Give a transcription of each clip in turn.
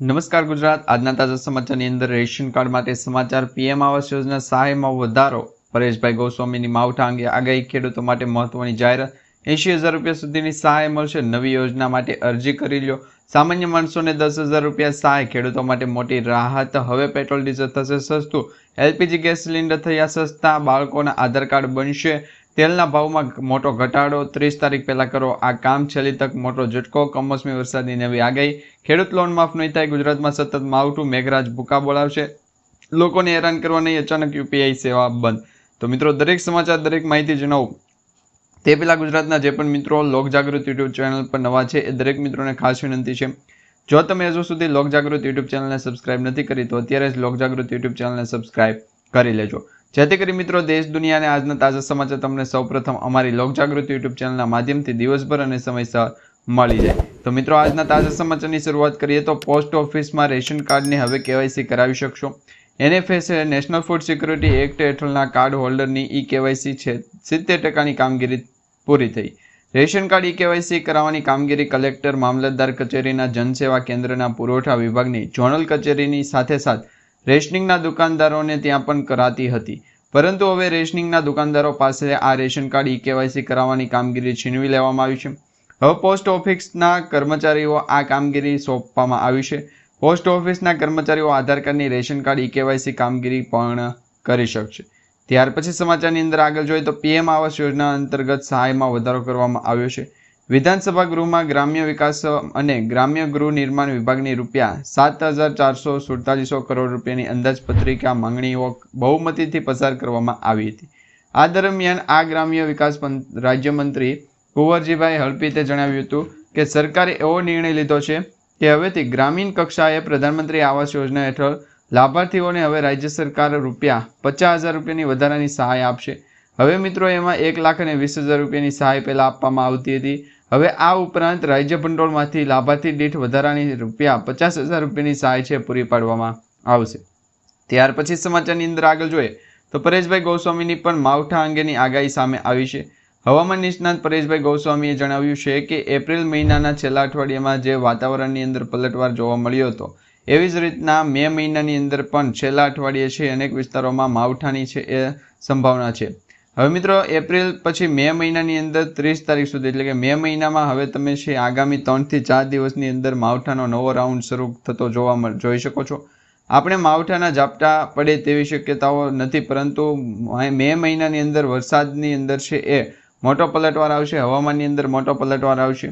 નમસ્કાર ગુજરાત. આજના તાજા સમાચારની અંદર રેશન કાર્ડ માટે સમાચાર પીએમ આવાસ યોજના સહાયમાં વધારો. પરેશભાઈ ગોસ્વામીની માવઠા અંગે આગાહી ખેડૂતો માટે મહત્વની જાહેરાત. એંશી હજાર રૂપિયા સુધીની સહાય મળશે. નવી યોજના માટે અરજી કરી લો સામાન્ય માણસોને દસ હજાર રૂપિયા સહાય, ખેડૂતો માટે મોટી રાહત. હવે પેટ્રોલ, ડીઝલ થશે સસ્તું. એલપીજી ગેસ સિલિન્ડર થયા સસ્તા. બાળકોના આધાર કાર્ડ બનશે. તેલના ભાવમાં મોટો ઘટાડો. ત્રીસ તારીખ પહેલાં કરો આ કામ. છેલ્લી તક મોટો ઝટકો. કમોસમી વરસાદની નવી આગાહી. ખેડૂત લોન માફ નહીં થાય. ગુજરાતમાં સતત માવઠું મેઘરાજ ભૂકા બોલાવશે. લોકોને હેરાન કરવા નહીં. અચાનક યુપીઆઈ સેવા બંધ. તો મિત્રો, દરેક સમાચાર, દરેક માહિતી જણાવું. તે પહેલાં ગુજરાતના જે પણ મિત્રો લોક જાગૃત યુટ્યુબ ચેનલ પર નવા છે, એ દરેક મિત્રોને ખાસ વિનંતી છે. જો તમે હજુ સુધી લોક જાગૃત યુટ્યુબ ચેનલને સબસ્ક્રાઇબ નથી કરી, તો અત્યારે જ લોક જાગૃત યુટ્યુબ ચેનલને સબસ્ક્રાઇબ કરી લેજો. જેથી કરી મિત્રો, દેશ, દુનિયાને આજના તાજા સમાચાર તમને સૌપ્રથમ અમારી લોક જાગૃતિ યુટ્યુબ ચેનલના માધ્યમથી દિવસભર અને સમયસર મળી જાય. તો મિત્રો, આજના તાજા સમાચારની શરૂઆત કરીએ તો પોસ્ટ ઓફિસમાં રેશન કાર્ડને હવે કેવાયસી કરાવી શકશો. NFSA national food security act હેઠળના કાર્ડ હોલ્ડરની ઈ કેવાયસી છે. સિત્તેર ટકાની કામગીરી પૂરી થઈ. રેશન કાર્ડ ઈ કેવાયસી કરાવવાની કામગીરી કલેક્ટર, મામલતદાર કચેરીના જનસેવા કેન્દ્રના પુરવઠા વિભાગની, ઝોનલ કચેરીની સાથે સાથે રેશનિંગના દુકાનદારોને ત્યાં પણ કરાતી હતી. પરંતુ હવે રેશનિંગના દુકાનદારો પાસે આ રેશન કાર્ડ ઈ કેવાયસી કરાવવાની કામગીરી છીનવી લેવામાં આવી છે. હવે પોસ્ટ ઓફિસના કર્મચારીઓ આ કામગીરી સોંપવામાં આવી છે. પોસ્ટ ઓફિસના કર્મચારીઓ આધાર કાર્ડની રેશન કાર્ડ ઈ કેવાયસી કામગીરી પણ કરી શકશે. ત્યાર પછી સમાચારની અંદર આગળ જોઈએ તો પીએમ આવાસ યોજના અંતર્ગત સહાયમાં વધારો કરવામાં આવ્યો છે. વિધાનસભા ગૃહમાં ગ્રામ્ય વિકાસ અને ગ્રામ્ય ગૃહ નિર્માણ વિભાગની રૂપિયા સાત હજાર ચારસો સુડતાલીસો કરોડ રૂપિયાની અંદાજપત્રિકા માંગણીઓ બહુમતીથી પસાર કરવામાં આવી હતી. આ દરમિયાન આ ગ્રામ્ય વિકાસ રાજ્યમંત્રી કુંવરજીભાઈ હળપીતે જણાવ્યું હતું કે સરકારે એવો નિર્ણય લીધો છે કે હવેથી ગ્રામીણ કક્ષાએ પ્રધાનમંત્રી આવાસ યોજના હેઠળ લાભાર્થીઓને હવે રાજ્ય સરકાર રૂપિયા પચાસ હજાર રૂપિયાની વધારાની સહાય આપશે. હવે મિત્રો, એમાં એક લાખ અને વીસ હજાર રૂપિયાની સહાય પહેલાં આપવામાં આવતી હતી. હવે આ ઉપરાંત રાજ્ય ભંડોળમાંથી લાભાર્થી દીઠ વધારાની રૂપિયા પચાસ હજાર રૂપિયાની સહાય છે પૂરી પાડવામાં આવશે. ત્યાર પછી સમાચારની અંદર આગળ જોઈએ તો પરેશભાઈ ગોસ્વામીની પણ માવઠા અંગેની આગાહી સામે આવી છે. હવામાન નિષ્ણાત પરેશભાઈ ગોસ્વામીએ જણાવ્યું છે કે એપ્રિલ મહિનાના છેલ્લા અઠવાડિયામાં જે વાતાવરણની અંદર પલટવાર જોવા મળ્યો હતો, એવી જ રીતના મે મહિનાની અંદર પણ છેલ્લા અઠવાડિયે છે અનેક વિસ્તારોમાં માવઠાની છે એ સંભાવના છે. હવે મિત્રો, એપ્રિલ પછી મે મહિનાની અંદર ત્રીસ તારીખ સુધી, એટલે કે મે મહિનામાં હવે તમે છે આગામી ત્રણથી ચાર દિવસની અંદર માવઠાનો નવો રાઉન્ડ શરૂ થતો જોવા જોઈ શકો છો. આપણે માવઠાના ઝાપટા પડે તેવી શક્યતાઓ નથી, પરંતુ મે મહિનાની અંદર વરસાદની અંદર છે એ મોટો પલટવાર આવશે, હવામાનની અંદર મોટો પલટવાર આવશે.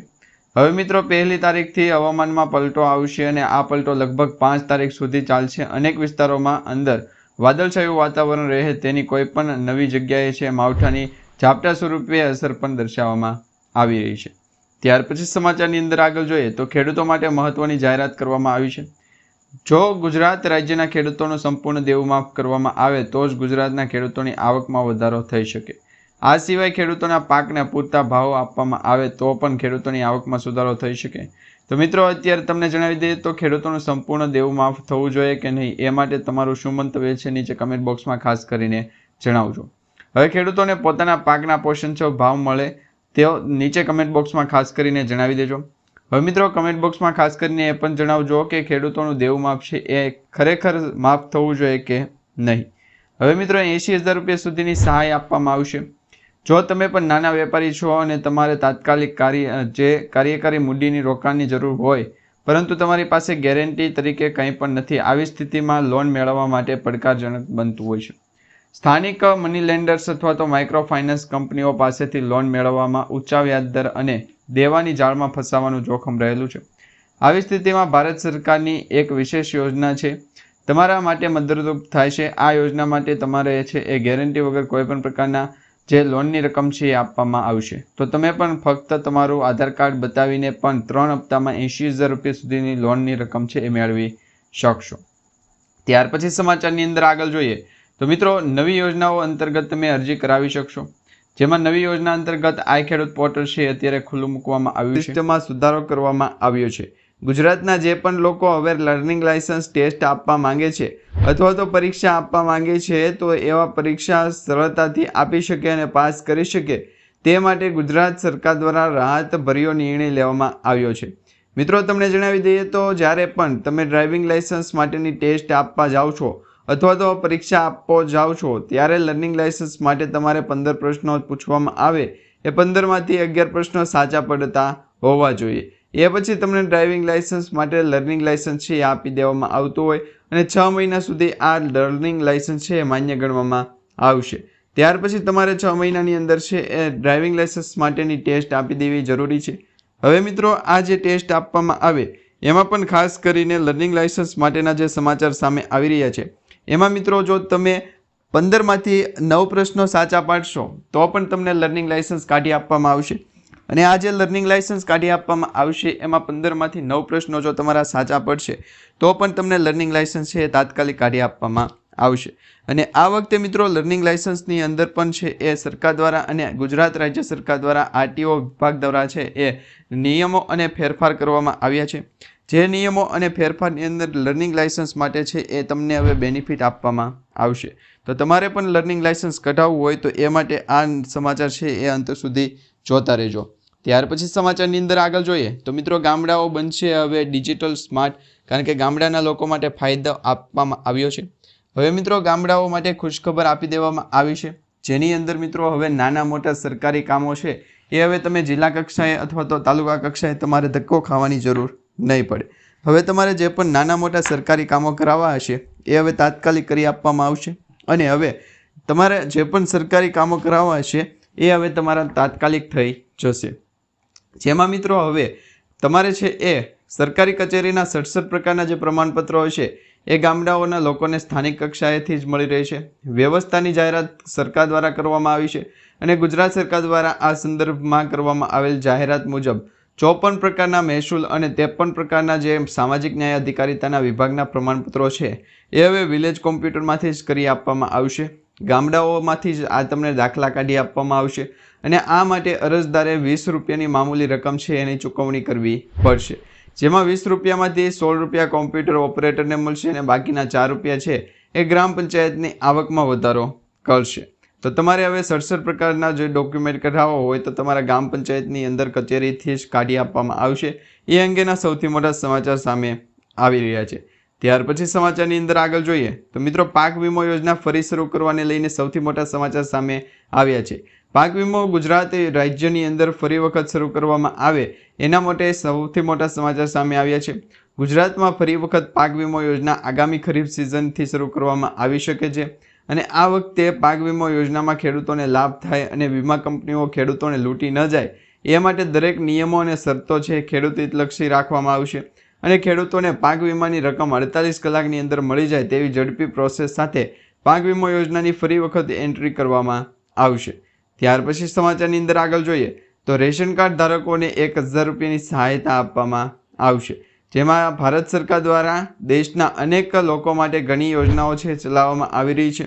હવે મિત્રો, પહેલી તારીખથી હવામાનમાં પલટો આવશે અને આ પલટો લગભગ પાંચ તારીખ સુધી ચાલશે. અનેક વિસ્તારોમાં અંદર વાદળછાયું વાતાવરણ રહે તેની કોઈ પણ નવી જગ્યાએ છે માવઠાની ઝાપટા સ્વરૂપે અસર પણ દર્શાવવામાં આવી રહી છે. ત્યાર પછી સમાચારની અંદર આગળ જોઈએ તો ખેડૂતો માટે મહત્વની જાહેરાત કરવામાં આવી છે. જો ગુજરાત રાજ્યના ખેડૂતોનું સંપૂર્ણ દેવું માફ કરવામાં આવે તો જ ગુજરાતના ખેડૂતોની આવકમાં વધારો થઈ શકે. આ સિવાય ખેડૂતોના પાકને પૂરતા ભાવ આપવામાં આવે તો પણ ખેડૂતોની આવકમાં સુધારો થઈ શકે. તો મિત્રો, અત્યારે તમને જણાવી દઈએ તો ખેડૂતોનું સંપૂર્ણ દેવું માફ થવું જોઈએ કે નહીં, એ માટે તમારું શું મંતવ્ય છે નીચે કમેન્ટ બોક્સમાં ખાસ કરીને જણાવજો. હવે ખેડૂતોને પોતાના પાકના પોષણછો ભાવ મળે તેઓ નીચે કમેન્ટ બોક્સમાં ખાસ કરીને જણાવી દેજો. હવે મિત્રો કમેન્ટ બોક્સમાં ખાસ કરીને એ પણ જણાવજો કે ખેડૂતોનું દેવું માફ છે, એ ખરેખર માફ થવું જોઈએ કે નહીં. હવે મિત્રો, એંશી હજાર રૂપિયા સુધીની સહાય આપવામાં આવશે. જો તમે પણ નાના વેપારી છો અને તમારે તાત્કાલિક કાર્ય જે કાર્યકારી મૂડીની રોકાણની જરૂર હોય, પરંતુ તમારી પાસે ગેરંટી તરીકે કંઈ પણ નથી, આવી સ્થિતિમાં લોન મેળવવા માટે પડકારજનક બનતું હોય છે. સ્થાનિક મની લેન્ડર્સ અથવા તો માઇક્રો ફાઇનાન્સ કંપનીઓ પાસેથી લોન મેળવવામાં ઊંચા વ્યાજદર અને દેવાની જાળમાં ફસાવાનું જોખમ રહેલું છે. આવી સ્થિતિમાં ભારત સરકારની એક વિશેષ યોજના છે. તમારા માટે મદદરૂપ થાય છે. આ યોજના માટે તમારે છે એ ગેરંટી વગર કોઈપણ પ્રકારના જે લોનની રકમ છે એ આપવામાં આવશે. તો તમે પણ ફક્ત તમારું આધાર કાર્ડ બતાવીને પણ ત્રણ હપ્તામાં એંશી હજાર રૂપિયા સુધીની લોનની રકમ છે એ મેળવી શકશો. ત્યાર પછી સમાચારની અંદર આગળ જોઈએ. તો મિત્રો, નવી યોજનાઓ અંતર્ગત તમે અરજી કરાવી શકશો. જેમાં નવી યોજના અંતર્ગત આ ખેડૂત પોર્ટલ છે અત્યારે ખુલ્લું મૂકવામાં આવ્યું છે. તેમાં સુધારો કરવામાં આવ્યો છે. ગુજરાતના જે પણ લોકો હવે લર્નિંગ લાયસન્સ ટેસ્ટ આપવા માંગે છે અથવા તો પરીક્ષા આપવા માંગે છે, તો એવા પરીક્ષા સરળતાથી આપી શકે અને પાસ કરી શકે તે માટે ગુજરાત સરકાર દ્વારા રાહતભર્યો નિર્ણય લેવામાં આવ્યો છે. મિત્રો, તમને જણાવી દઈએ તો જ્યારે પણ તમે ડ્રાઇવિંગ લાઇસન્સ માટેની ટેસ્ટ આપવા જાઓ છો અથવા તો પરીક્ષા આપવા જાઓ છો, ત્યારે લર્નિંગ લાઇસન્સ માટે તમારે પંદર પ્રશ્નો પૂછવામાં આવે. એ પંદરમાંથી અગિયાર પ્રશ્નો સાચા પડતા હોવા જોઈએ. એ પછી તમને ડ્રાઇવિંગ લાઇસન્સ માટે લર્નિંગ લાઇસન્સ છે એ આપી દેવામાં આવતું હોય અને છ મહિના સુધી આ લર્નિંગ લાઇસન્સ છે એ માન્ય ગણવામાં આવશે. ત્યાર પછી તમારે છ મહિનાની અંદર છે એ ડ્રાઇવિંગ લાઇસન્સ માટેની ટેસ્ટ આપી દેવી જરૂરી છે. હવે મિત્રો, આ જે ટેસ્ટ આપવામાં આવે, એમાં પણ ખાસ કરીને લર્નિંગ લાઇસન્સ માટેના જે સમાચાર સામે આવી રહ્યા છે. એમાં મિત્રો, જો તમે પંદરમાંથી નવ પ્રશ્નો સાચા પાડશો, તો પણ તમને લર્નિંગ લાઇસન્સ કાઢી આપવામાં આવશે. અને આ જે લર્નિંગ લાઇસન્સ કાઢી આપવામાં આવશે એમાં પંદરમાંથી નવ પ્રશ્નો જો તમારા સાચા પડશે, તો પણ તમને લર્નિંગ લાઇસન્સ છે એ તાત્કાલિક કાઢી આપવામાં આવશે. અને આ વખતે મિત્રો લર્નિંગ લાઇસન્સની અંદર પણ છે એ સરકાર દ્વારા અને ગુજરાત રાજ્ય સરકાર દ્વારા આરટીઓ વિભાગ દ્વારા છે એ નિયમો અને ફેરફાર કરવામાં આવ્યા છે. જે નિયમો અને ફેરફારની અંદર લર્નિંગ લાઇસન્સ માટે છે એ તમને હવે બેનિફિટ આપવામાં આવશે. તો તમારે પણ લર્નિંગ લાઇસન્સ કઢાવવું હોય તો એ માટે આ સમાચાર છે એ અંત સુધી જોતા રહેજો. ત્યાર પછી સમાચારની અંદર આગળ જોઈએ તો મિત્રો ગામડાઓ બનશે હવે ડિજિટલ સ્માર્ટ કારણ કે ગામડાના લોકો માટે ફાયદો આપવામાં આવ્યો છે. હવે મિત્રો ગામડાઓ માટે ખુશખબર આપી દેવામાં આવી છે. જેની અંદર મિત્રો હવે નાના મોટા સરકારી કામો છે એ હવે તમે જિલ્લા કક્ષાએ અથવા તો તાલુકા કક્ષાએ તમારે ધક્કો ખાવાની જરૂર નહીં પડે. હવે તમારે જે પણ નાના મોટા સરકારી કામો કરાવવા હશે એ હવે તાત્કાલિક કરી આપવામાં આવશે અને હવે તમારે જે પણ સરકારી કામો કરાવવા હશે એ હવે તમારા તાત્કાલિક થઈ જશે. જેમાં મિત્રો હવે તમારે છે એ સરકારી કચેરીના સડસઠ પ્રકારના જે પ્રમાણપત્રો હશે, એ ગામડાઓના લોકોને સ્થાનિક કક્ષાએથી જ મળી રહેશે. વ્યવસ્થાની જાહેરાત સરકાર દ્વારા કરવામાં આવી છે અને ગુજરાત સરકાર દ્વારા આ સંદર્ભમાં કરવામાં આવેલ જાહેરાત મુજબ ચોપન પ્રકારના મહેસૂલ અને ત્રેપન પ્રકારના જે સામાજિક ન્યાય અધિકારીતાના વિભાગના પ્રમાણપત્રો છે, એ હવે વિલેજ કોમ્પ્યુટરમાંથી જ કરી આપવામાં આવશે. ગામડાઓમાંથી જ આ તમને દાખલા કાઢી આપવામાં આવશે. અને આ માટે અરજદારે વીસ રૂપિયાની મામૂલી રકમ છે એની ચૂકવણી કરવી પડશે. જેમાં વીસ રૂપિયામાંથી સોળ રૂપિયા કોમ્પ્યુટર ઓપરેટરને મળશે અને બાકીના ચાર રૂપિયા છે એ ગ્રામ પંચાયતની આવકમાં વધારો કરશે. તો તમારે હવે સડસઠ પ્રકારના જે ડોક્યુમેન્ટ કઢાવવા હોય તો તમારા ગામ પંચાયતની અંદર કચેરીથી જ કાઢી આપવામાં આવશે. એ અંગેના સૌથી મોટા સમાચાર સામે આવી રહ્યા છે. ત્યાર પછી સમાચારની અંદર આગળ જોઈએ તો મિત્રો, પાક વીમો યોજના ફરી શરૂ કરવાને લઈને સૌથી મોટા સમાચાર સામે આવ્યા છે. પાક વીમો ગુજરાત રાજ્યની અંદર ફરી વખત શરૂ કરવામાં આવે એના માટે સૌથી મોટા સમાચાર સામે આવ્યા છે. ગુજરાતમાં ફરી વખત પાક વીમો યોજના આગામી ખરીફ સિઝનથી શરૂ કરવામાં આવી શકે છે અને આ વખતે પાક વીમો યોજનામાં ખેડૂતોને લાભ થાય અને વીમા કંપનીઓ ખેડૂતોને લૂંટી ન જાય. એ માટે દરેક નિયમો અને શરતો છે ખેડૂત હિતલક્ષી રાખવામાં આવશે. અને ખેડૂતોને પાક વીમાની રકમ અડતાલીસ કલાકની અંદર મળી જાય તેવી ઝડપી પ્રોસેસ સાથે પાક વીમો યોજનાની ફરી વખત એન્ટ્રી કરવામાં આવશે. ત્યાર પછી સમાચારની અંદર આગળ જોઈએ તો રેશન કાર્ડ ધારકોને એક હજાર રૂપિયાની સહાયતા આપવામાં આવશે. જેમાં ભારત સરકાર દ્વારા દેશના અનેક લોકો માટે ઘણી યોજનાઓ છે, ચલાવવામાં આવી રહી છે.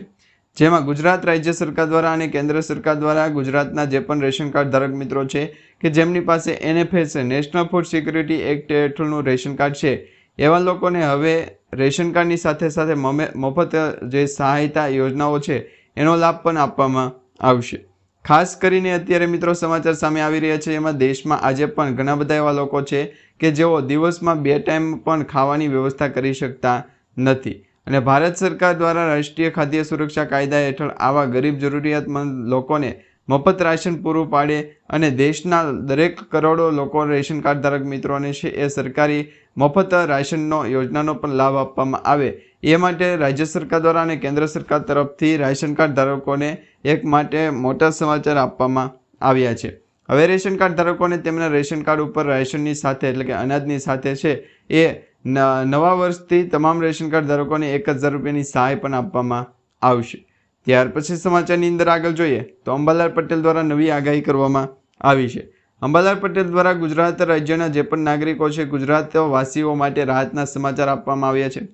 જેમાં ગુજરાત રાજ્ય સરકાર દ્વારા અને કેન્દ્ર સરકાર દ્વારા ગુજરાતના જે પણ રેશન કાર્ડ ધારક મિત્રો છે કે જેમની પાસે NFS national food security act હેઠળનું ration card છે, એવા લોકોને હવે રેશન કાર્ડની સાથે સાથે મફત જે સહાયતા યોજનાઓ છે, એનો લાભ પણ આપવામાં આવશે. ખાસ કરીને અત્યારે મિત્રો સમાચાર સામે આવી રહ્યા છે, એમાં દેશમાં આજે પણ ઘણા બધા એવા લોકો છે કે જેઓ દિવસમાં બે ટાઈમ પણ ખાવાની વ્યવસ્થા કરી શકતા નથી. અને ભારત સરકાર દ્વારા રાષ્ટ્રીય ખાદ્ય સુરક્ષા કાયદા હેઠળ આવા ગરીબ જરૂરિયાતમંદ લોકોને મફત રાશન પૂરું પાડે અને દેશના દરેક કરોડો લોકો રેશન કાર્ડ ધારક મિત્રોને છે એ સરકારી મફત રાશનનો યોજનાનો પણ લાભ આપવામાં આવે. એ માટે રાજ્ય સરકાર દ્વારા અને કેન્દ્ર સરકાર તરફથી રાશન કાર્ડ ધારકોને એક માટે મોટા સમાચાર આપવામાં આવ્યા છે. હવે રેશન કાર્ડ ધારકોને તેમના રેશન કાર્ડ ઉપર રાશનની સાથે એટલે કે અનાજની સાથે છે એ નવા વર્ષથી તમામ રેશન કાર્ડ ધારકોને એક હજાર રૂપિયાની સહાય પણ આપવામાં આવશે. ત્યાર પછી સમાચારની અંદર આગળ જોઈએ તો અંબાલાલ પટેલ દ્વારા નવી આગાહી કરવામાં આવી છે. અંબાલાલ પટેલ દ્વારા ગુજરાત રાજ્યના જે પણ નાગરિકો છે ગુજરાત વાસીઓ માટે રાહતના સમાચાર આપવામાં આવ્યા છે.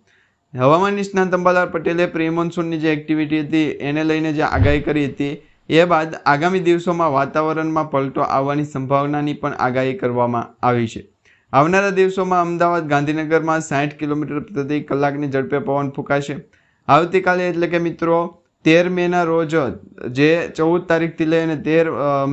હવામાન નિષ્ણાંત અંબાલાલ પટેલે પ્રી મોન્સૂનની જે એક્ટિવિટી હતી, એને લઈને જે આગાહી કરી હતી, એ બાદ આગામી દિવસોમાં વાતાવરણમાં પલટો આવવાની સંભાવનાની પણ આગાહી કરવામાં આવી છે. આવનારા દિવસોમાં અમદાવાદ ગાંધીનગરમાં સાઠ કિલોમીટર પ્રતિ કલાકની ઝડપે પવન ફૂંકાશે. આવતીકાલે એટલે કે મિત્રો, તેર મેના રોજ જે ચૌદ તારીખથી લઈ અને તેર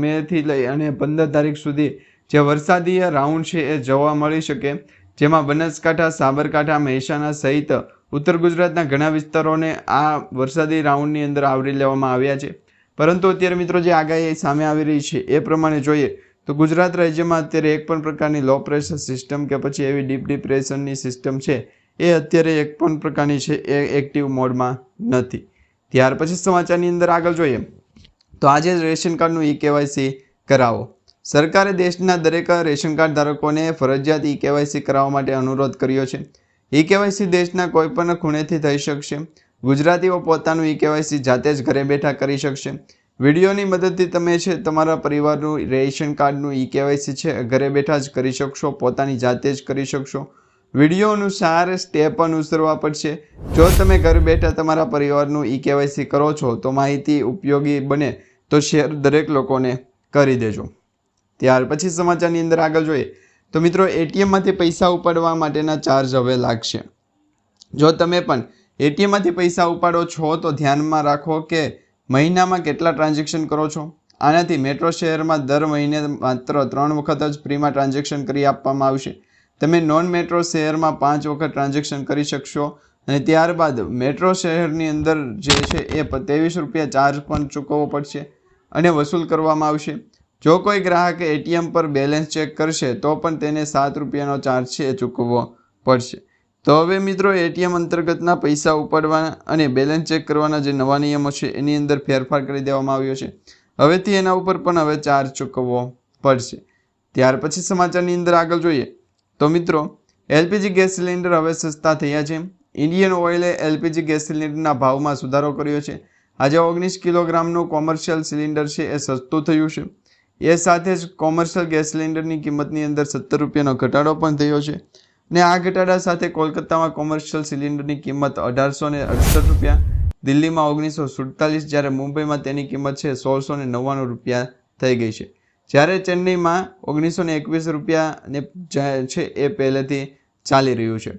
મેથી લઈ અને પંદર તારીખ સુધી જે વરસાદીય રાઉન્ડ છે એ જોવા મળી શકે. જેમાં બનાસકાંઠા, સાબરકાંઠા, મહેસાણા સહિત ઉત્તર ગુજરાતના ઘણા વિસ્તારોને આ વરસાદી રાઉન્ડની અંદર આવરી લેવામાં આવ્યા છે. પરંતુ અત્યારે મિત્રો જે આગાહી સામે આવી રહી છે એ પ્રમાણે જોઈએ તો ગુજરાત રાજ્યમાં અત્યારે એક પણ પ્રકારની લો પ્રેશર સિસ્ટમ કે પછી એવી ડીપ ડિપ્રેશનની સિસ્ટમ છે, એ અત્યારે એક પણ પ્રકારની છે, એ એક્ટિવ મોડમાં નથી. ત્યાર પછી સમાચારની અંદર આગળ જોઈએ. તો આજે રેશન કાર્ડનું ઈ કેવાયસી કરાવો. સરકારે દેશના દરેક રેશન કાર્ડ ધારકોને ફરજિયાત ઈ કેવાયસી કરાવવા માટે અનુરોધ કર્યો છે. ઈ કેવાયસી દેશના કોઈપણ ખૂણેથી થઈ શકશે. ગુજરાતીઓ પોતાનું ઈ કેવાયસી જાતે જ ઘરે બેઠા કરી શકશે. વિડીયોની મદદથી તમે છે તમારા પરિવારનું રેશન કાર્ડનું ઈ કેવાયસી છે, ઘરે બેઠા જ કરી શકશો, પોતાની જાતે જ કરી શકશો. વીડિયો અનુસાર સ્ટેપ અનુસરવા પડશે. જો તમે ઘર બેઠા તમારા પરિવારનું ઈ કેવાયસી કરો છો, તો માહિતી ઉપયોગી બને, તો શેર દરેક લોકોને કરી દેજો. ત્યાર પછી સમાચારની અંદર આગળ જોઈએ. તો મિત્રો, એટીએમમાંથી પૈસા ઉપાડવા માટેના ચાર્જ હવે લાગશે. જો તમે પણ એટીએમમાંથી પૈસા ઉપાડો છો, તો ધ્યાનમાં રાખો કે મહિનામાં કેટલા ટ્રાન્ઝેક્શન કરો છો? આનાથી મેટ્રો શહેરમાં દર મહિને માત્ર ત્રણ વખત જ ફ્રીમાં ટ્રાન્ઝેક્શન કરી આપવામાં આવશે. તમે નોન મેટ્રો શહેરમાં પાંચ વખત ટ્રાન્ઝેક્શન કરી શકશો અને ત્યારબાદ મેટ્રો શહેરની અંદર જે છે એ ત્રેવીસ રૂપિયા ચાર્જ પણ ચૂકવવો પડશે અને વસૂલ કરવામાં આવશે. જો કોઈ ગ્રાહકે એટીએમ પર બેલેન્સ ચેક કરશે તો પણ તેને સાત રૂપિયાનો ચાર્જ છે એ ચૂકવવો પડશે. તો હવે મિત્રો એટીએમ અંતર્ગતના પૈસા ઉપાડવાના અને બેલેન્સ ચેક કરવાના જે નવા નિયમો છે, એની અંદર ફેરફાર કરી દેવામાં આવ્યો છે. હવેથી એના ઉપર પણ હવે ચાર્જ ચૂકવવો પડશે. ત્યાર પછી સમાચારની અંદર આગળ જોઈએ. તો મિત્રો એલપીજી ગેસ સિલિન્ડર હવે સસ્તા થયા છે. ઇન્ડિયન ઓઇલે એલપીજી ગેસ સિલિન્ડરના ભાવમાં સુધારો કર્યો છે. આજે ઓગણીસ કિલોગ્રામનું કોમર્શિયલ સિલિન્ડર છે, એ સસ્તું થયું છે. એ સાથે જ કોમર્શિયલ ગેસ સિલિન્ડરની કિંમતની અંદર સત્તર રૂપિયાનો ઘટાડો પણ થયો છે. ને આ ઘટાડા સાથે કોલકાતામાં કોમર્શિયલ સિલિન્ડરની કિંમત અઢારસો ને અડસઠ રૂપિયા, દિલ્હીમાં ઓગણીસો સુડતાલીસ જ્યારે મુંબઈમાં તેની કિંમત છે સોળસો ને નવ્વાણું રૂપિયા થઈ ગઈ છે. જ્યારે ચેન્નઈમાં ઓગણીસો ને એકવીસ રૂપિયાને છે એ પહેલેથી ચાલી રહ્યું છે.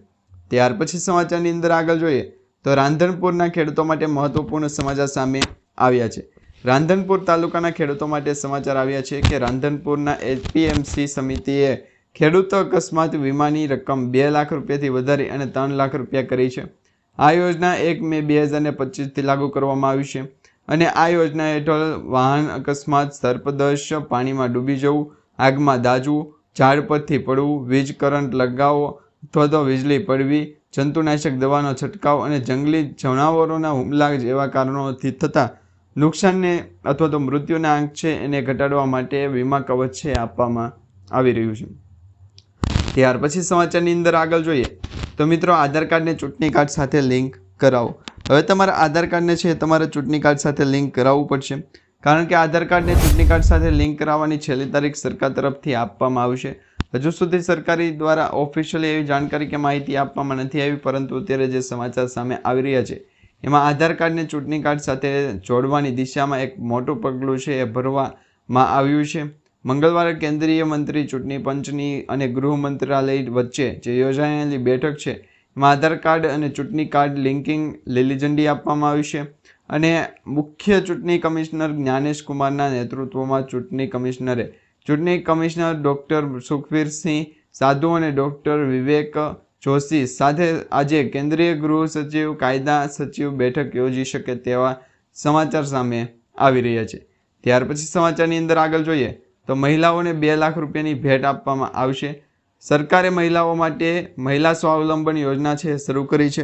ત્યાર પછી સમાચારની અંદર આગળ જોઈએ તો રાંધણપુરના ખેડૂતો માટે મહત્વપૂર્ણ સમાચાર સામે આવ્યા છે. રાંધણપુર તાલુકાના ખેડૂતો માટે સમાચાર આવ્યા છે કે રાંધણપુરના એપીએમસી સમિતિએ ખેડૂતો અકસ્માત વીમાની રકમ બે લાખ રૂપિયાથી વધારી અને ત્રણ લાખ રૂપિયા કરી છે. આ યોજના એક મે બે હજાર પચીસથી લાગુ કરવામાં આવી છે અને આ યોજના હેઠળ વાહન અકસ્માત, સર્પદશ, પાણીમાં ડૂબી જવું, આગમાં દાજવું, ઝાડ પરથી પડવું, વીજ કરંટ લગાવવો અથવા તો વીજળી પડવી, જંતુનાશક દવાનો છંટકાવ અને જંગલી જણાવરોના હુમલા જેવા કારણોથી થતા નુકસાનને અથવા તો મૃત્યુના આંક છે એને ઘટાડવા માટે વીમા કવચ છે આપવામાં આવી રહ્યું છે. ત્યાર પછી સમાચારની અંદર આગળ જોઈએ તો મિત્રો આધાર કાર્ડને ચૂંટણી કાર્ડ સાથે લિંક કરાવો. હવે તમારા આધાર કાર્ડને છે તમારે ચૂંટણી કાર્ડ સાથે લિંક કરાવવું પડશે. કારણ કે આધાર કાર્ડને ચૂંટણી કાર્ડ સાથે લિંક કરાવવાની છેલ્લી તારીખ સરકાર તરફથી આપવામાં આવશે. હજુ સુધી સરકારી દ્વારા ઓફિશિયલી એવી જાણકારી કે માહિતી આપવામાં નથી આવી, પરંતુ અત્યારે જે સમાચાર સામે આવી રહ્યા છે, એમાં આધાર કાર્ડને ચૂંટણી કાર્ડ સાથે જોડવાની દિશામાં એક મોટું પગલું છે એ ભરવામાં આવ્યું છે. મંગળવારે કેન્દ્રીય મંત્રી ચૂંટણી પંચની અને ગૃહ મંત્રાલય વચ્ચે જે યોજાયેલી બેઠક છે, એમાં આધાર કાર્ડ અને ચૂંટણી કાર્ડ લિંકિંગ લીલી ઝંડી આપવામાં આવી છે અને મુખ્ય ચૂંટણી કમિશનર જ્ઞાનેશ કુમારના નેતૃત્વમાં ચૂંટણી કમિશનરે ચૂંટણી કમિશનર ડૉક્ટર સુખવીરસિંહ સાધુ અને ડૉક્ટર વિવેક જોશી સાથે આજે કેન્દ્રીય ગૃહ સચિવ, કાયદા સચિવ બેઠક યોજી શકે તેવા સમાચાર સામે આવી રહ્યા છે. ત્યાર પછી સમાચારની અંદર આગળ જોઈએ. તો મહિલાઓને બે લાખ રૂપિયાની ભેટ આપવામાં આવશે. સરકારે મહિલાઓ માટે મહિલા સ્વાવલંબન યોજના છે, શરૂ કરી છે.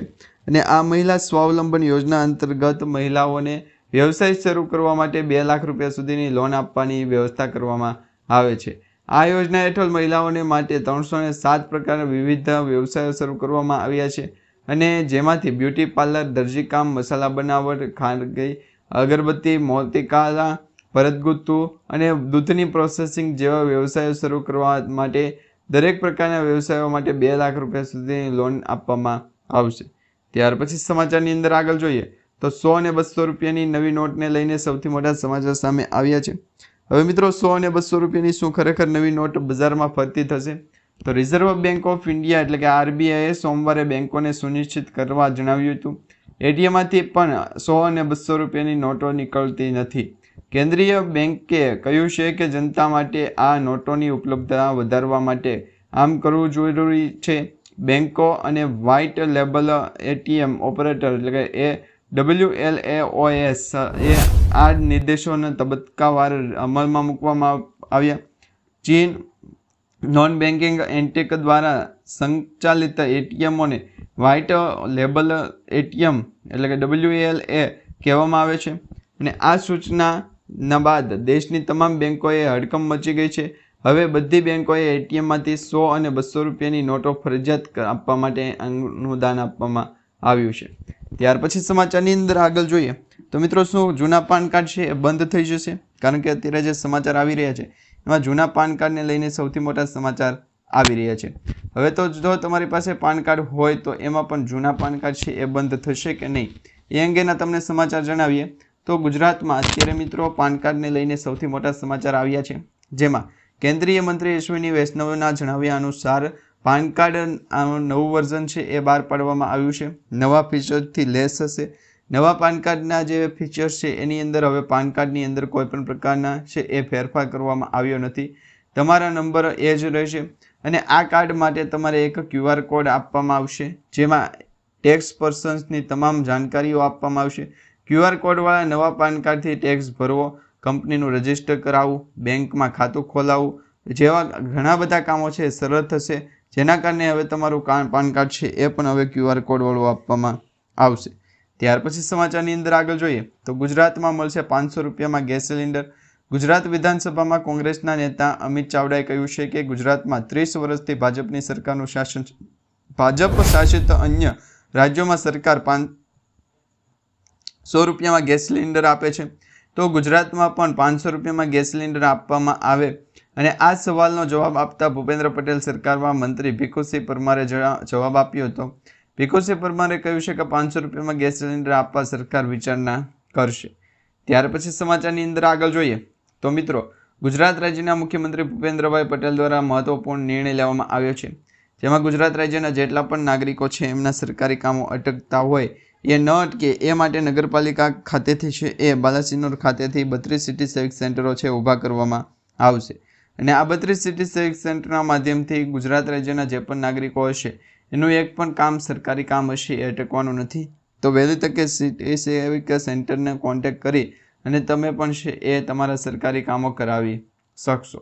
અને આ મહિલા સ્વાવલંબન યોજના અંતર્ગત મહિલાઓને વ્યવસાય શરૂ કરવા માટે બે લાખ રૂપિયા સુધીની લોન આપવાની વ્યવસ્થા કરવામાં આવે છે. આ યોજના હેઠળ મહિલાઓને માટે ત્રણસો ને સાત પ્રકારના વિવિધ વ્યવસાયો શરૂ કરવામાં આવ્યા છે. અને જેમાંથી બ્યુટી પાર્લર, દરજીકામ, મસાલા બનાવટ, ખાનગી, અગરબત્તી, મોતિકાલા ભરતગુત્તુ અને દૂધની પ્રોસેસિંગ જેવા વ્યવસાયો શરૂ કરવા માટે દરેક પ્રકારના વ્યવસાયો માટે બે લાખ રૂપિયા સુધીની લોન આપવામાં આવશે. ત્યાર પછી સમાચારની અંદર આગળ જોઈએ તો સો અને બસો રૂપિયાની નવી નોટને લઈને સૌથી મોટા સમાચાર સામે આવ્યા છે. હવે મિત્રો સો અને બસો રૂપિયાની શું ખરેખર નવી નોટ બજારમાં ફરતી થશે? તો રિઝર્વ બેંક ઓફ ઇન્ડિયા એટલે કે આરબીઆઈએ સોમવારે બેંકોને સુનિશ્ચિત કરવા જણાવ્યું હતું. એટીએમમાંથી પણ સો અને બસો રૂપિયાની નોટો નીકળતી નથી. કેન્દ્રીય બેંકે કહ્યું છે કે જનતા માટે આ નોટોની ઉપલબ્ધતા વધારવા માટે આમ કરવું જરૂરી છે. બેન્કો અને વ્હાઇટ લેબલ એટીએમ ઓપરેટર એટલે કે એ W L A O S એ આ નિર્દેશોને તબક્કાવાર અમલમાં મૂકવામાં આવ્યા. ચીન નોન બેન્કિંગ એન્ટિક દ્વારા સંચાલિત એટીએમોને વ્હાઇટ લેબલ એટીએમ એટલે કે ડબલ્યુ એલ એ કહેવામાં આવે છે. અને આ સૂચનાના બાદ દેશની તમામ બેન્કોએ હડકંપ મચી ગઈ છે. હવે બધી બેન્કોએ એટીએમમાંથી સો અને બસો રૂપિયાની નોટો ફરજિયાત આપવા માટે અનુદાન આપવામાં આવ્યું છે. ત્યાર પછી સમાચારની અંદર આગળ જોઈએ. તો મિત્રો, શું જૂના પાન કાર્ડ છે એ બંધ થઈ જશે? કારણ કે અત્યારે જે સમાચાર આવી રહ્યા છે, એમાં જૂના પાન કાર્ડને લઈને સૌથી મોટા સમાચાર આવી રહ્યા છે. હવે તો જો તમારી પાસે પાન કાર્ડ હોય તો એમાં પણ જૂના પાન કાર્ડ છે એ બંધ થશે કે નહીં? એ અંગેના તમને સમાચાર જણાવીએ. તો ગુજરાતમાં અત્યારે મિત્રો પાન કાર્ડને લઈને સૌથી મોટા સમાચાર આવ્યા છે. જેમાં કેન્દ્રીય મંત્રી અશ્વિની વૈષ્ણવના જણાવ્યા અનુસાર પાન કાર્ડ નવું વર્ઝન છે એ બહાર પાડવામાં આવ્યું છે. નવા ફીચર્સથી લેસ હશે. નવા પાન કાર્ડના જે ફીચર્સ છે એની અંદર હવે પાન કાર્ડની અંદર કોઈપણ પ્રકારના છે એ ફેરફાર કરવામાં આવ્યો નથી. તમારા નંબર એ જ રહેશે. અને આ કાર્ડ માટે તમારે એક ક્યુઆર કોડ આપવામાં આવશે, જેમાં ટેક્સ પર્સન્સની તમામ જાણકારીઓ આપવામાં આવશે. ક્યુઆર કોડવાળા નવા પાન કાર્ડથી ટેક્સ ભરવો, કંપનીનું રજિસ્ટર કરાવવું, બેંકમાં ખાતું ખોલાવવું, જેવા ઘણા બધા કામો છે સરળ થશે. જેના કારણે હવે તમારું પાન કાર્ડ છે એ પણ હવે ક્યુઆર કોડવાળું આપવામાં આવશે. ત્યાર પછી સમાચારની અંદર આગળ જોઈએ. તો ગુજરાતમાં મળશે પાંચસો રૂપિયામાં ગેસ સિલિન્ડર. ગુજરાત વિધાનસભામાં કોંગ્રેસના નેતા અમિત ચાવડાએ કહ્યું છે કે ગુજરાતમાં ત્રીસ વર્ષથી ભાજપની સરકારનું શાસન ભાજપ શાસિત અન્ય રાજ્યોમાં સરકાર પાંચ સો રૂપિયામાં ગેસ સિલિન્ડર આપે છે. તો ગુજરાતમાં પણ પાંચસો રૂપિયામાં ગેસ સિલિન્ડર આપવામાં આવે. અને આ સવાલનો જવાબ આપતા ભૂપેન્દ્ર પટેલ સરકારમાં મંત્રી ભીખુસિંહ પરમારે જવાબ આપ્યો હતો. ભીખુસિંહ પરમારે કહ્યું છે કે પાંચસો રૂપિયામાં ગેસ સિલિન્ડર આપવા સરકાર વિચારણા કરશે. ત્યાર પછી સમાચારની અંદર આગળ જોઈએ. તો મિત્રો, ગુજરાત રાજ્યના મુખ્યમંત્રી ભૂપેન્દ્રભાઈ પટેલ દ્વારા મહત્વપૂર્ણ નિર્ણય લેવામાં આવ્યો છે. જેમાં ગુજરાત રાજ્યના જેટલા પણ નાગરિકો છે, એમના સરકારી કામો અટકતા હોય એ ન અટકે એ માટે નગરપાલિકા ખાતેથી છે, એ બાલાસિનોર ખાતેથી બત્રીસ સિટી સેવિક સેન્ટરો છે ઊભા કરવામાં આવશે. અને આ બત્રીસ સિટી સેવિક સેન્ટરના માધ્યમથી ગુજરાત રાજ્યના જે પણ નાગરિકો હશે, એનું એક પણ કામ સરકારી કામ હશે એ અટકવાનું નથી. તો વહેલી તકે સિટી સેવિક સેન્ટરને કોન્ટેક્ટ કરી અને તમે પણ છે એ તમારા સરકારી કામો કરાવી શકશો.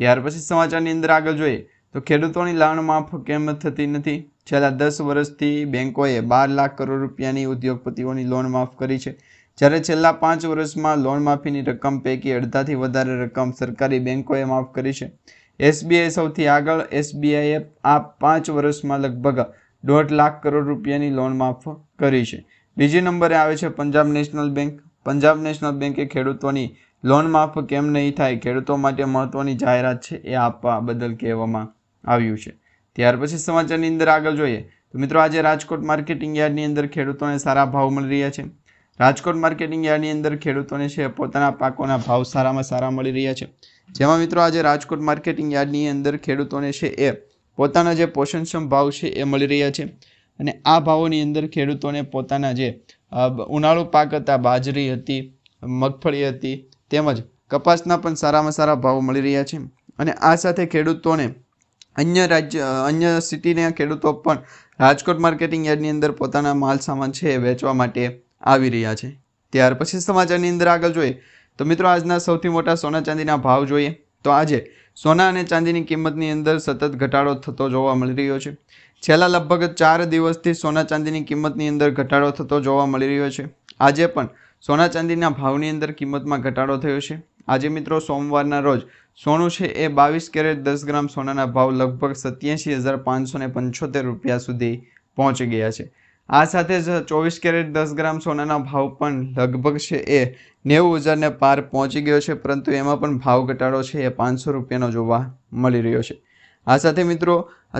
ત્યાર પછી સમાચારની અંદર આગળ જોઈએ, તો ખેડૂતોની લાણ માફ કેમ થતી નથી. છેલ્લા દસ વર્ષથી બેન્કોએ બાર લાખ કરોડ રૂપિયાની ઉદ્યોગપતિઓની લોન માફ કરી છે. જ્યારે છેલ્લા પાંચ વર્ષમાં લોન માફીની રકમ પૈકી અડધાથી વધારે રકમ સરકારી બેન્કોએ માફ કરી છે. એસબીઆઈ સૌથી આગળ, એસબીઆઈએ આ પાંચ વર્ષમાં લગભગ દોઢ લાખ કરોડ રૂપિયાની લોન માફ કરી છે. બીજી નંબરે આવે છે Punjab national bank. Punjab national બેંકે ખેડૂતોની લોન માફ કેમ નહીં થાય, ખેડૂતો માટે મહત્વની જાહેરાત છે એ આપવા બદલ કહેવામાં આવ્યું છે. ત્યાર પછી સમાચારની અંદર આગળ જોઈએ તો મિત્રો આજે રાજકોટ માર્કેટિંગ યાર્ડની અંદર ખેડૂતોને સારા ભાવ મળી રહ્યા છે. રાજકોટ માર્કેટિંગ યાર્ડની અંદર ખેડૂતોને છે પોતાના પાકોના ભાવ સારામાં સારા મળી રહ્યા છે. જેમાં મિત્રો આજે રાજકોટ માર્કેટિંગ યાર્ડની અંદર ખેડૂતોને છે એ પોતાના જે પોષણક્ષમ ભાવ છે એ મળી રહ્યા છે. અને આ ભાવોની અંદર ખેડૂતોને પોતાના જે ઉનાળુ પાક હતા, બાજરી હતી, મગફળી હતી, તેમજ કપાસના પણ સારામાં સારા ભાવ મળી રહ્યા છે. અને આ સાથે ખેડૂતોને અન્ય રાજ્ય, અન્ય સિટીના ખેડૂતો પણ રાજકોટ માર્કેટિંગ યાર્ડની અંદર પોતાના માલ સામાન છે એ વેચવા માટે આવી રહ્યા છે. ત્યાર પછી સમાચારની અંદર આગળ જોઈએ તો મિત્રો આજના સૌથી મોટા સોના ચાંદીના ભાવ જોઈએ તો આજે સોના અને ચાંદીની કિંમતની અંદર સતત ઘટાડો થતો જોવા મળી રહ્યો છે. છેલ્લા લગભગ ચાર દિવસથી સોના ચાંદીની કિંમતની અંદર ઘટાડો થતો જોવા મળી રહ્યો છે. આજે પણ સોના ચાંદીના ભાવની અંદર કિંમતમાં ઘટાડો થયો છે. આજે મિત્રો સોમવારના રોજ સોનું છે એ બાવીસ કેરેટ દસ ગ્રામ સોનાના ભાવ લગભગ સત્યાસી હજાર પાંચસો ને પંચોતેર રૂપિયા સુધી પહોંચી ગયા છે. આ સાથે જ ચોવીસ કેરેટ દસ ગ્રામ સોનાના ભાવ પણ લગભગ છે એ નેવું હજારને પાર પહોંચી ગયો છે, પરંતુ એમાં પણ ભાવ ઘટાડો છે એ પાંચસો રૂપિયાનો જોવા મળી રહ્યો છે. આ સાથે મિત્રો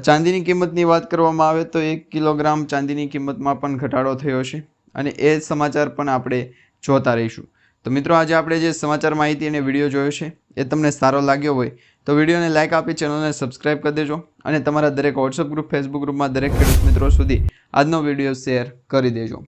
ચાંદીની કિંમતની વાત કરવામાં આવે તો એક કિલોગ્રામ ચાંદીની કિંમતમાં પણ ઘટાડો થયો છે અને એ સમાચાર પણ આપણે જોતા રહીશું. તો મિત્રો આજે આપણે જે સમાચાર માહિતી અને વીડિયો જોયો છે, એ તમને સારો લાગ્યો હોય, તો વિડીયોને લાઇક આપી ચેનલને સબસ્ક્રાઇબ કરી દેજો અને તમારા દરેક વોટ્સઅપ ગ્રુપ ફેસબુક ગ્રુપમાં દરેક મિત્રો સુધી આજનો વીડિયો શેર કરી દેજો.